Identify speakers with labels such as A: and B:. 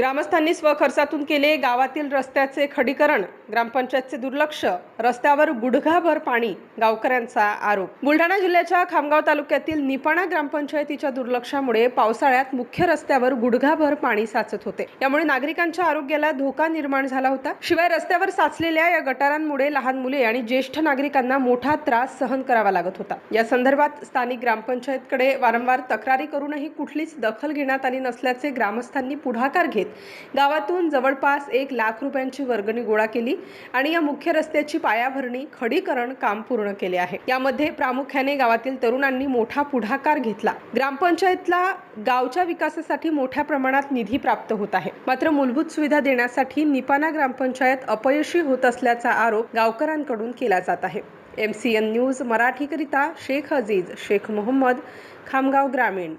A: ग्रामस्थांनी स्वखर्चातून केले गावातील रस्त्याचे खडीकरण ग्रामपंचायतचे दुर्लक्ष रस्त्यावर गुडघाभर पाणी गावकऱ्यांचा आरोप. बुलढाणा जिल्ह्याच्या खामगाव तालुक्यातील निपाणा ग्रामपंचायतीच्या दुर्लक्षामुळे पावसाळ्यात मुख्य रस्त्यावर गुडघाभर पाणी साचत होते. यामुळे नागरिकांच्या आरोग्याला धोका निर्माण झाला होता. शिवाय रस्त्यावर साचलेल्या या गटारांमुळे लहान मुले आणि ज्येष्ठ नागरिकांना मोठा त्रास सहन करावा लागत होता. या संदर्भात स्थानिक ग्रामपंचायतकडे वारंवार तक्रारी करूनही कुठलीच दखल घेण्यात आली नसल्याचे ग्रामस्थांनी पुढाकार घेत गावातून जवळपास एक लाख रुपयांची वर्गणी गोळा केली आणि या मुख्य रस्त्याची पायाभरणी खडीकरण काम पूर्ण केले आहे. यामध्ये प्रामुख्याने गावातील तरुणांनी मोठा पुढाकार घेतला. ग्रामपंचायतला गावच्या विकासासाठी मोठ्या प्रमाणात निधी प्राप्त होत आहे. मात्र मूलभूत सुविधा देण्यासाठी निपाना ग्रामपंचायत अपयशी होत असल्याचा आरोप गावकऱ्यांकडून केला जात आहे. एम सी एन न्यूज मराठीकरिता शेख अजीज शेख मोहम्मद खामगाव ग्रामीण.